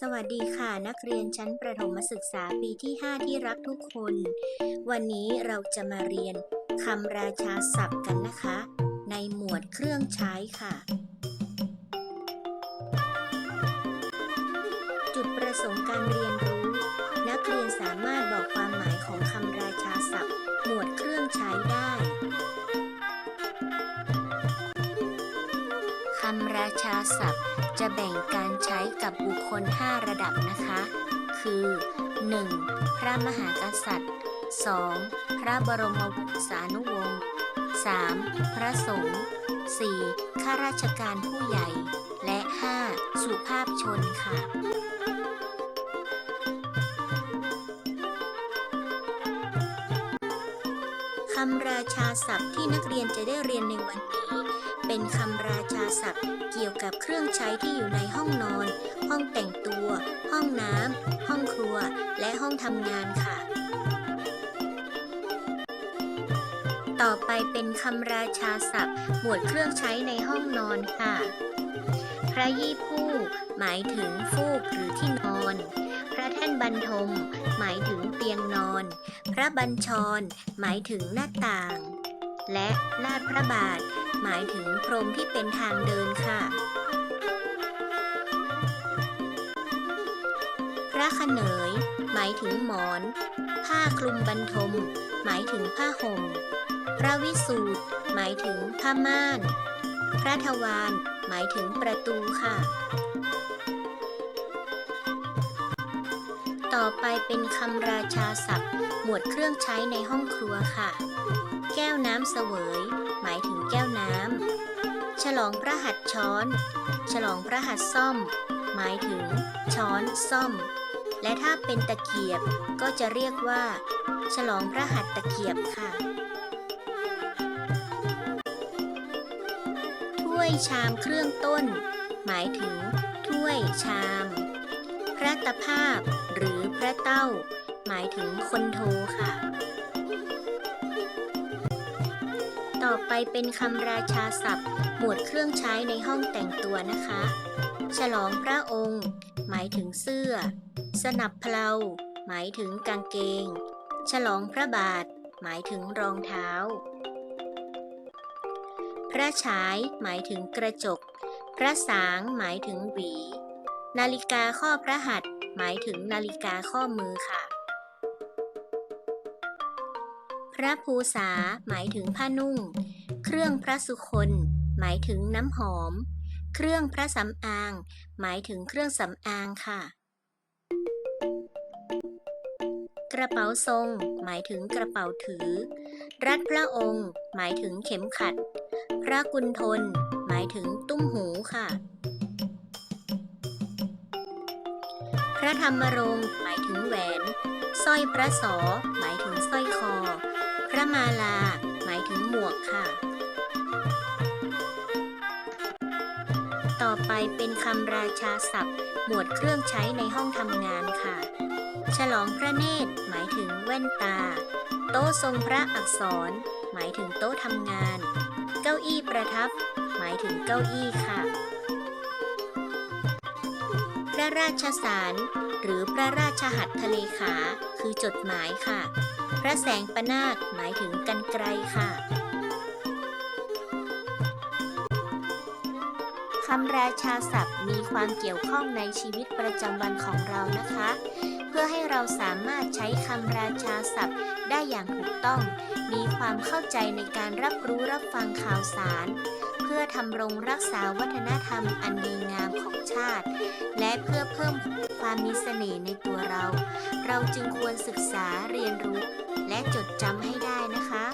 สวัสดีค่ะนักเรียนชั้นประถมศึกษาปีที่ 5 ที่รักทุกคน วันนี้เราจะมาเรียนคำราชาศัพท์กันนะคะ ในหมวดเครื่องใช้ค่ะ จุดประสงค์การเรียนรู้ นักเรียนสามารถบอกความหมายของคำราชาศัพท์ หมวดเครื่องใช้ได้ำราชาศัพท์ จะแบ่งการใช้กับบุคคล 5 ระดับนะคะ คือ 1. พระมหากษัตริย์ 2. พระบรมวงศานุวงศ์ 3. พระสงฆ์ 4. ข้าราชการผู้ใหญ่ และ 5. สุภาพชนค่ะ คำราชาศัพท์ที่นักเรียนจะได้เรียนในวันนี้ เป็นคำราชาศัพท์เกี่ยวกับเครื่องใช้ที่อยู่ในห้องนอน ห้องแต่งตัว ห้องน้ำห้องครัว และห้องทำงานค่ะ ต่อไปเป็นคำราชาศัพท์ หมวดเครื่องใช้ในห้องนอนค่ะ พระยี่ผู้ หมายถึงฟูกหรือที่นอนพระแท่น บรรทม หมายถึงเตียงนอน พระบัญชร หมายถึงหน้าต่าง และลาดพระบาท หมายถึงพรมที่เป็นทางเดินค่ะ พระขนย หมายถึงหมอน ผ้าคลุมบรรทม หมายถึงผ้าห่ม พระวิสูตรหมายถึงผ้าม่าน พระทวารหมายถึงประตูค่ะ ต่อไปเป็นคำราชาศัพท์ หมวดเครื่องใช้ในห้องครัวค่ะ แก้วน้ำเสวย หมายถึงแก้วน้ำ ฉลองพระหัตถ์ช้อน ฉลองพระหัตถ์ซ่อม หมายถึง ช้อนซ่อม และถ้าเป็นตะเกียบก็จะเรียกว่า ฉลองพระหัตถ์ตะเกียบค่ะถ้วยชามเครื่องต้น หมายถึง ถ้วยชาม ระตะภาพ หรือพระเต้า หมายถึงคนโทค่ะ ต่อไปเป็นคำราชาศัพท์ หมวดเครื่องใช้ในห้องแต่งตัวนะคะ ฉลองพระองค์ หมายถึงเสื้อ สนับเพลาหมายถึงกางเกง ฉลองพระบาท หมายถึงรองเท้า พระฉาย หมายถึงกระจก พระสาง หมายถึงหวี นาฬิกาข้อพระหัตถ์หมายถึงนาฬิกาข้อมือค่ะ พระภูษาหมายถึงผ้านุ่ง เครื่องพระสุคนหมายถึงน้ำหอม เครื่องพระสำอาง หมายถึงเครื่องสำอางค่ะ กระเป๋าทรง หมายถึงกระเป๋าถือ รัดพระองค์ หมายถึงเข็มขัด พระกุณฑลหมายถึงตุ้มหูค่ะ ระธรรมรงค์หมายถึงแหวน สร้อยพระสอ หมายถึงสร้อยคอ พระมาลา หมายถึงหมวกค่ะ ต่อไปเป็นคำราชาศัพท์ หมวดเครื่องใช้ในห้องทำงานค่ะ ฉลองพระเนตร หมายถึงแว่นตา โต๊ะทรงพระอักษร หมายถึงโต๊ะทำงาน เก้าอี้ประทับ หมายถึงเก้าอี้ค่ะ ระราชสาร หรือพระราชหัตถเลขา คือจดหมายค่ะ พระแสงประนาคหมายถึงกันไกรค่ะคำราชาศัพท์มีความเกี่ยวข้องในชีวิตประจำวันของเรานะคะ เพื่อให้เราสามารถใช้คำราชาศัพท์ได้อย่างถูกต้อง มีความเข้าใจในการรับรู้รับฟังข่าวสาร พื่อทำรงรักษาวัฒนธรรมอันดีงามของชาติ และเพื่อเพิ่มความมีเสน่ห์ในตัวเรา เราจึงควรศึกษาเรียนรู้ และจดจำให้ได้นะคะ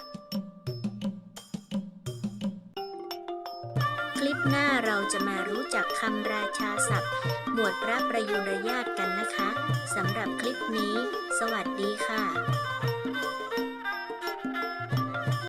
คลิปหน้าเราจะมารู้จักคำราชาศัพท์ หมวดพระประยุรญาตกันนะคะสำหรับคลิปนี้ สวัสดีค่ะ